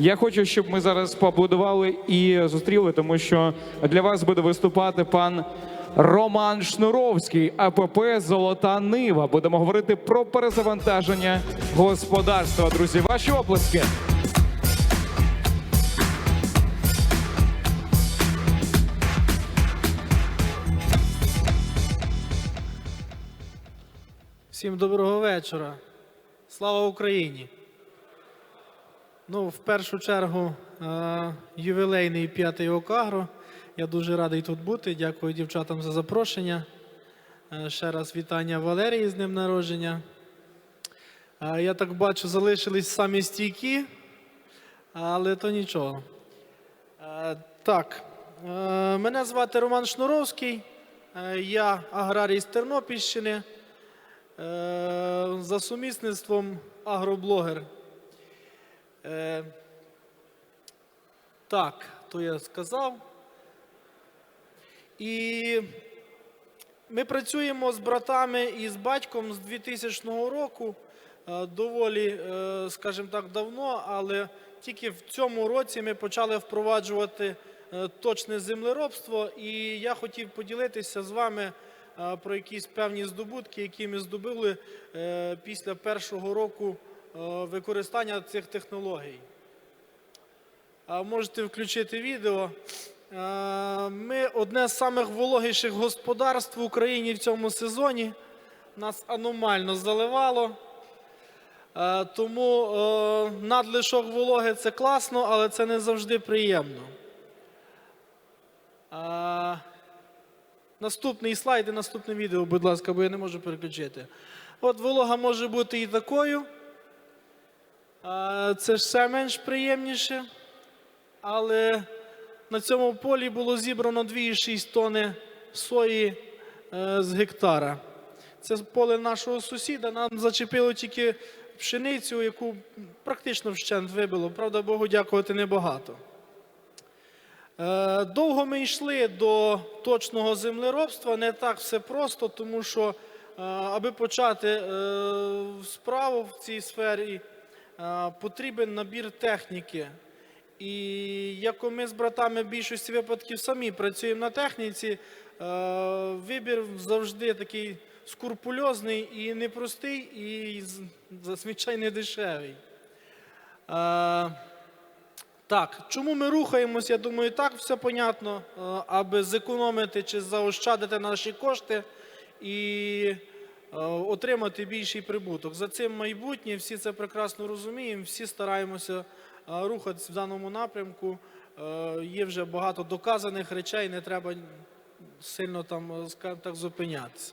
Я хочу, щоб ми зараз поаплодували і зустріли, тому що для вас буде виступати пан Роман Шнуровський, АПП Золота Нива. Будемо говорити про перезавантаження господарства. Друзі, ваші оплески. Всім доброго вечора. Слава Україні. Ну, в першу чергу, е, ювілейний п'ятий Окагро. Я дуже радий тут бути. Дякую дівчатам за запрошення. Е, ще раз вітання Валерії з днем народження. Е, я так бачу, залишились самі стійкі, але то нічого. Так, мене звати Роман Шнуровський. Я аграрій з Тернопільщини. За сумісництвом агроблогер. Е, так, то я сказав. І ми працюємо з братами і з батьком з 2000 року. Е, Доволі, е, скажімо так, давно, але тільки в цьому році ми почали впроваджувати е, точне землеробство. І я хотів поділитися з вами про якісь певні здобутки, які ми здобули після першого року використання цих технологій. Можете включити відео. Е, Ми одне з самих вологіших господарств в Україні в цьому сезоні. Нас аномально заливало. Е, Тому е, надлишок вологи це класно, але це не завжди приємно. Е, Наступний слайд і наступне відео, будь ласка, бо я не можу переключити. От волога може бути і такою. Це все менш приємніше. Але на цьому полі було зібрано 2,6 тонни сої е, з гектара. Це поле нашого сусіда. Нам зачепило тільки пшеницю, яку практично вщент вибило. Правда, Богу дякувати небагато. Е, Довго ми йшли до точного землеробства, не так все просто, тому що, е, аби почати справу в цій сфері, потрібен набір техніки. І як ми з братами в більшості випадків самі працюємо на техніці, е, вибір завжди такий скурпульозний і непростий, і зазвичай не дешевий. Е, так, чому ми рухаємось? Я думаю, так все понятно, е, аби зекономити чи заощадити наші кошти і е, отримати більший прибуток. За цим майбутнє, всі це прекрасно розуміємо, всі стараємося е, рухатись в даному напрямку. Е, Є вже багато доказаних речей, не треба сильно там, е, так, зупинятися.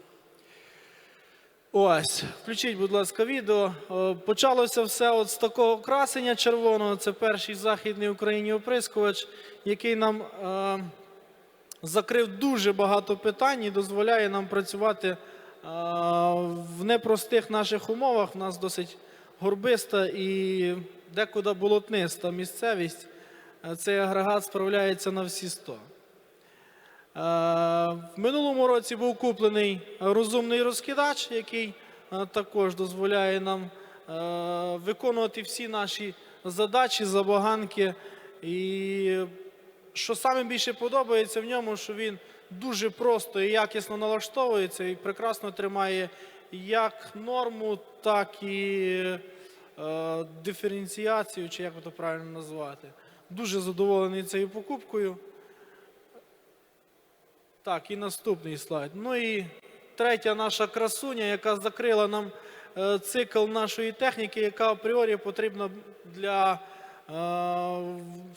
Ось, включіть, будь ласка, відео. Е, Почалося все от з такого красення червоного. Це перший західний Україні оприскувач, який нам е, закрив дуже багато питань і дозволяє нам працювати е, в непростих наших умовах. У нас досить горбиста і декуди болотниста місцевість. Е, Цей агрегат справляється на всі 100. Е, В минулому році був куплений розумний розкидач, який е, також дозволяє нам виконувати всі наші задачі, забаганки. І що саме більше подобається в ньому, що він дуже просто і якісно налаштовується і прекрасно тримає як норму, так і е, диференціацію, чи як би то правильно назвати. Дуже задоволений цією покупкою. Так, і наступний слайд. Ну і третя наша красуня, яка закрила нам е, цикл нашої техніки, яка апріорі потрібна для, е,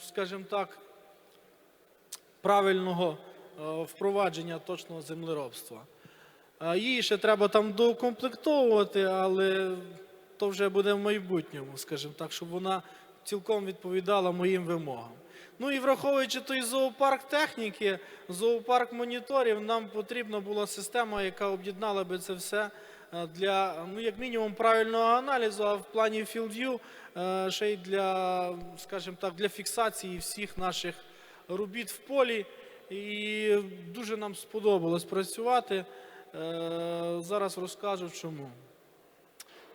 скажімо так, правильного впровадження точного землеробства. Е, Її ще треба там доукомплектовувати, але то вже буде в майбутньому, скажімо так, щоб вона цілком відповідала моїм вимогам. Ну і враховуючи той зоопарк техніки, зоопарк моніторів, нам потрібна була система, яка об'єднала би це все е, для, ну, як мінімум, правильного аналізу, а в плані FieldView е, ще й для, скажімо так, для фіксації всіх наших робіт в полі. І дуже нам сподобалось працювати. Е, Зараз розкажу чому.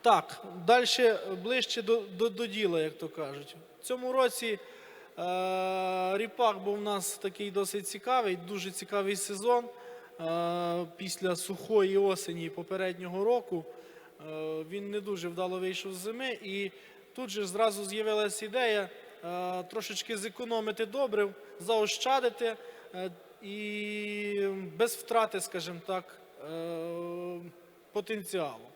Так, далі ближче до, до, до діла, як то кажуть. В цьому році е, ріпак був у нас такий досить цікавий, дуже цікавий сезон. Е, після сухої осені попереднього року е, він не дуже вдало вийшов з зими. І тут же зразу з'явилася ідея е, трошечки зекономити добрив, заощадити і без втрати, скажімо так, е, потенціалу.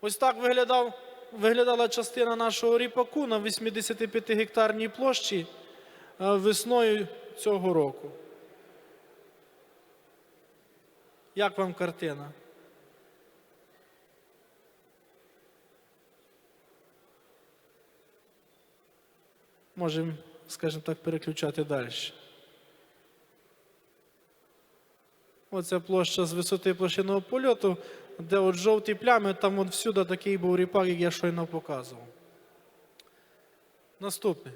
Ось так виглядав, виглядала частина нашого ріпаку на 85 гектарній площі е, весною цього року. Як вам картина? Можемо, скажімо так, переключати далі. Оця площа з висоти площинного польоту, де от жовті плями, там от всюди такий був ріпак, як я щойно показував. Наступне.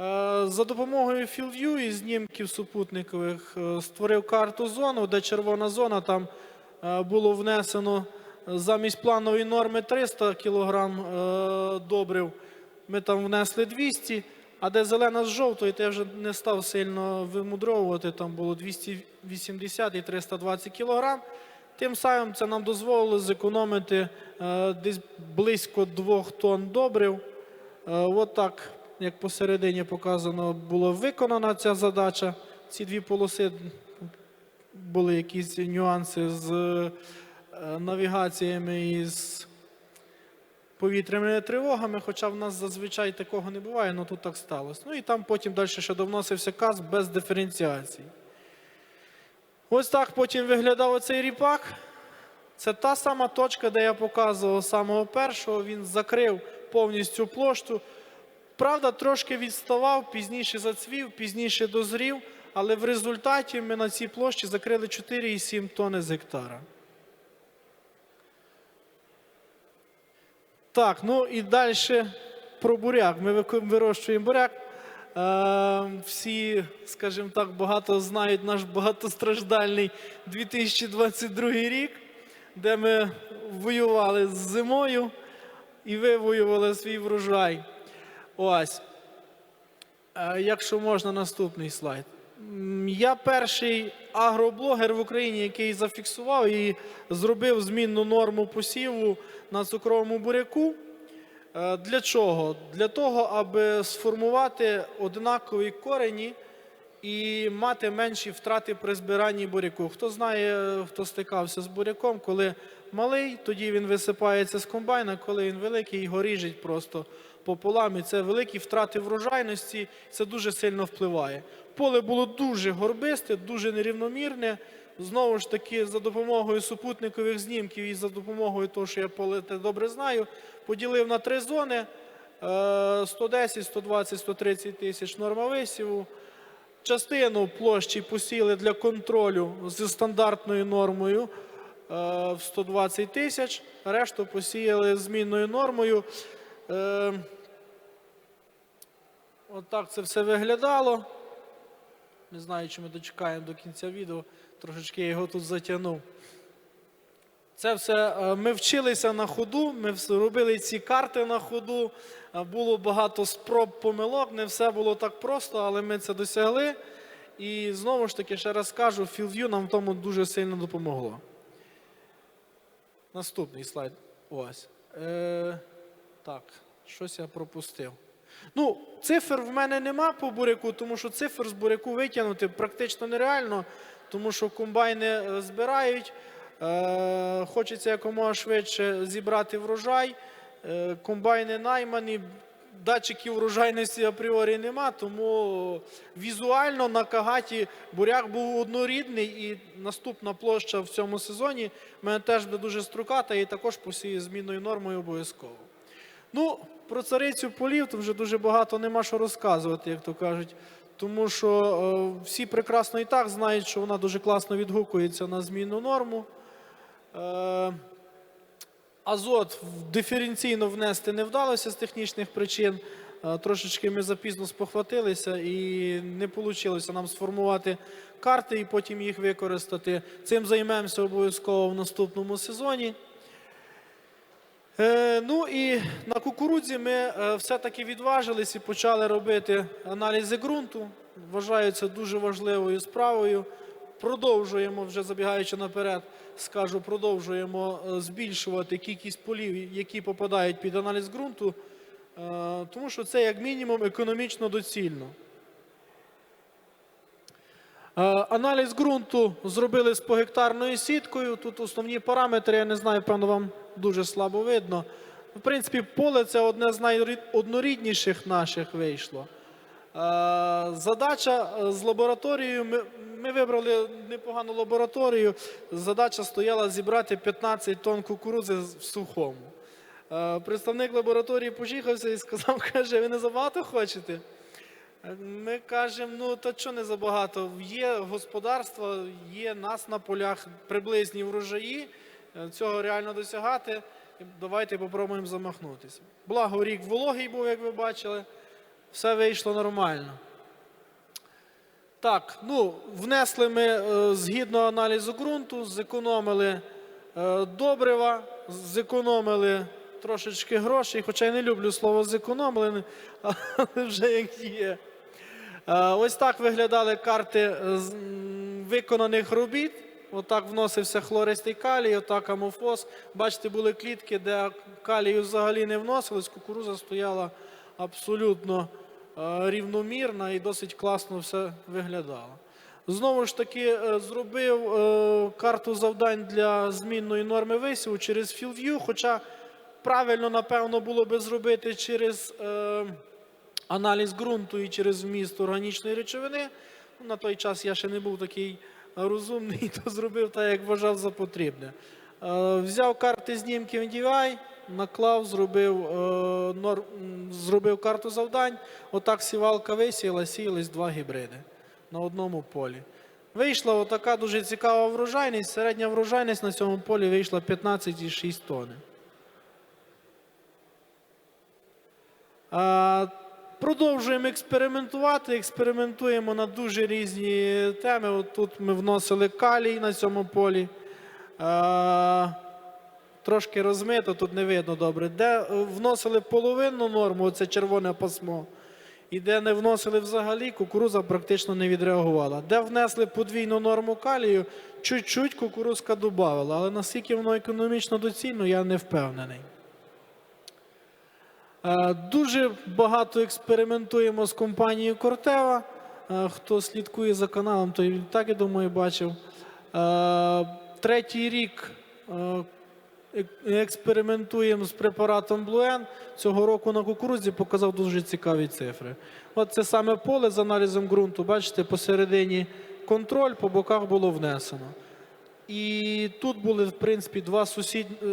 Е, За допомогою FieldView і знімків супутникових е, створив карту зону, де червона зона, там е, було внесено замість планової норми 300 кг добрив, ми там внесли 200, а де зелена з жовтою, то я вже не став сильно вимудровувати, там було 280 і 320 кг. Тим самим це нам дозволило зекономити е, десь близько 2 тонн добрив. Е, От як посередині показано, була виконана ця задача. Ці дві полоси були якісь нюанси з е, навігаціями і з повітряними тривогами, хоча в нас зазвичай такого не буває, але тут так сталося. Ну і там потім далі ще довносився каз без диференціації. Ось так потім виглядав оцей ріпак. Це та сама точка, де я показував самого першого. Він закрив повністю площу. Правда, трошки відставав, пізніше зацвів, пізніше дозрів, але в результаті ми на цій площі закрили 4,7 тонни з гектара. Так, ну і далі про буряк. Ми вирощуємо буряк. Е, всі, скажімо так, багато знають наш багатостраждальний 2022 рік, де ми воювали з зимою і вивоювали свій врожай. Ось. Е, Якщо можна, наступний слайд. Я перший агроблогер в Україні, який зафіксував і зробив змінну норму посіву на цукровому буряку. Е, Для чого? Для того, аби сформувати однакові корені і мати менші втрати при збиранні буряку. Хто знає, хто стикався з буряком, коли малий, тоді він висипається з комбайна, коли він великий, його ріжуть просто пополам. І це великі втрати врожайності, це дуже сильно впливає. Поле було дуже горбисте, дуже нерівномірне. Знову ж таки, за допомогою супутникових знімків і за допомогою того, що я поле добре знаю, поділив на три зони: е, 110, 120, 130 тисяч норма висіву. Частину площі посіли для контролю зі стандартною нормою е, в 120 тисяч, решту посіяли змінною нормою. Отак це все виглядало. Не знаю, чи ми дочекаємо до кінця відео. Трошечки я його тут затягнув. Це все е, ми вчилися на ходу, ми робили ці карти на ходу. е, Було багато спроб помилок, не все було так просто, але ми це досягли. І знову ж таки, ще раз кажу, FieldView нам в тому дуже сильно допомогло. Наступний слайд. Ось. Е, так, щось я пропустив. Ну, цифр в мене нема по буряку, тому що цифр з буряку витягнути практично нереально, тому що комбайни е, збирають. Е, хочеться якомога швидше зібрати врожай. Е, комбайни наймані, датчиків врожайності апріорі нема, тому візуально на кагаті буряк був однорідний, і наступна площа в цьому сезоні в мене теж буде дуже строката і також посіє змінною нормою обов'язково. Ну, про царицю полів то вже дуже багато нема що розказувати, як то кажуть. Тому що е, всі прекрасно і так знають, що вона дуже класно відгукується на змінну норму. Е, азот диференційно внести не вдалося з технічних причин. Е, Трошечки ми запізно спохватилися і не вийшло нам сформувати карти і потім їх використати. Цим займемося обов'язково в наступному сезоні. Е, ну і на кукурудзі ми е, все-таки відважились і почали робити аналізи ґрунту. Вважаю це дуже важливою справою. Продовжуємо, вже забігаючи наперед, скажу, продовжуємо е, збільшувати кількість полів, які попадають під аналіз ґрунту, тому що це як мінімум економічно доцільно. Аналіз ґрунту зробили з погектарною сіткою. Тут основні параметри, я не знаю, певно, вам дуже слабо видно. В принципі, поле це одне з найоднорідніших наших вийшло. Е, Задача е, з лабораторією. Ми, ми вибрали непогану лабораторію. Задача стояла зібрати 15 тонн кукурудзи в сухому. Е, Представник лабораторії поїхався і сказав, каже, ви не забагато хочете? Ми кажемо, ну то що не забагато? Є господарство, є нас на полях приблизні врожаї. Е, Цього реально досягати. Давайте попробуємо замахнутися. Благо рік вологий був, як ви бачили. Все вийшло нормально. Так, ну, внесли ми е, згідно аналізу ґрунту, зекономили е, добрива, зекономили трошечки грошей, хоча я не люблю слово зекономили, але вже як є. Ось так виглядали карти виконаних робіт. Отак вносився хлористий калій, отак амофос. Бачите, були клітки, де калію взагалі не вносилось. Кукуруза стояла абсолютно е, рівномірна і досить класно все виглядало. Знову ж таки, е, зробив е, карту завдань для змінної норми висіву через FieldView, хоча правильно, напевно, було би зробити через. аналіз ґрунту і через вміст органічної речовини. Ну, На той час я ще не був такий розумний, то зробив так, як вважав за потрібне. Е, Взяв карти знімків NDVI, наклав, зробив, е, зробив карту завдань. Отак сівалка висіяла, сіялись два гібриди на одному полі. Вийшла отака дуже цікава врожайність. Середня врожайність на цьому полі вийшла 15,6 тонни. Продовжуємо експериментувати. Експериментуємо на дуже різні теми. От тут ми вносили калій на цьому полі. Трошки розмито, тут не видно добре. Де е, вносили половинну норму, це червоне пасмо. І де не вносили взагалі, кукуруза практично не відреагувала. Де внесли подвійну норму калію, чуть-чуть кукурузка додавала. Але наскільки воно економічно доцільно, я не впевнений. Е, Дуже багато експериментуємо з компанією Кортева. Хто слідкує за каналом, той так, я думаю, бачив. Е, Третій рік е, експериментуємо з препаратом Блуен. Цього року на кукурудзі показав дуже цікаві цифри. От це саме поле з аналізом ґрунту. Бачите, посередині контроль, по боках було внесено. І тут були, в принципі, два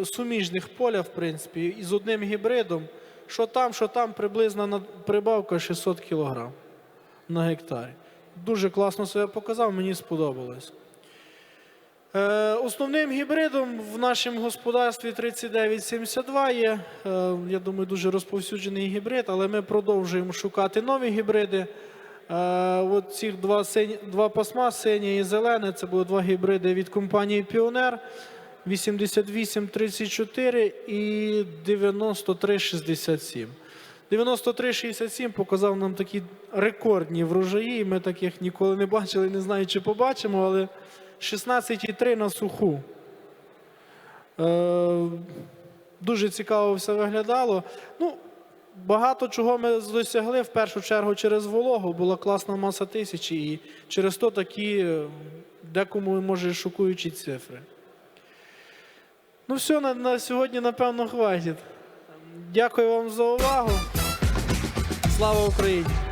суміжних поля, в принципі, із одним гібридом. Що там, що там, приблизно прибавка 600 кг на гектарі. Дуже класно себе показав, мені сподобалось. Е, основним гібридом в нашому господарстві 3972 є. Е, я думаю, дуже розповсюджений гібрид, але ми продовжуємо шукати нові гібриди. Е, от ці два, два пасма, синє і зелене, це були два гібриди від компанії Піонер. 8834 і 9367. 9367 показав нам такі рекордні врожаї. Ми таких ніколи не бачили, не знаю, чи побачимо, але 16,3 на суху. Е, дуже цікаво все виглядало. Ну, багато чого ми досягли в першу чергу через вологу. Була класна маса тисячі, і через то такі е, декому може шокуючі цифри. Ну, все, на, на сьогодні, напевно, хватить. Дякую вам за увагу. Слава Україні!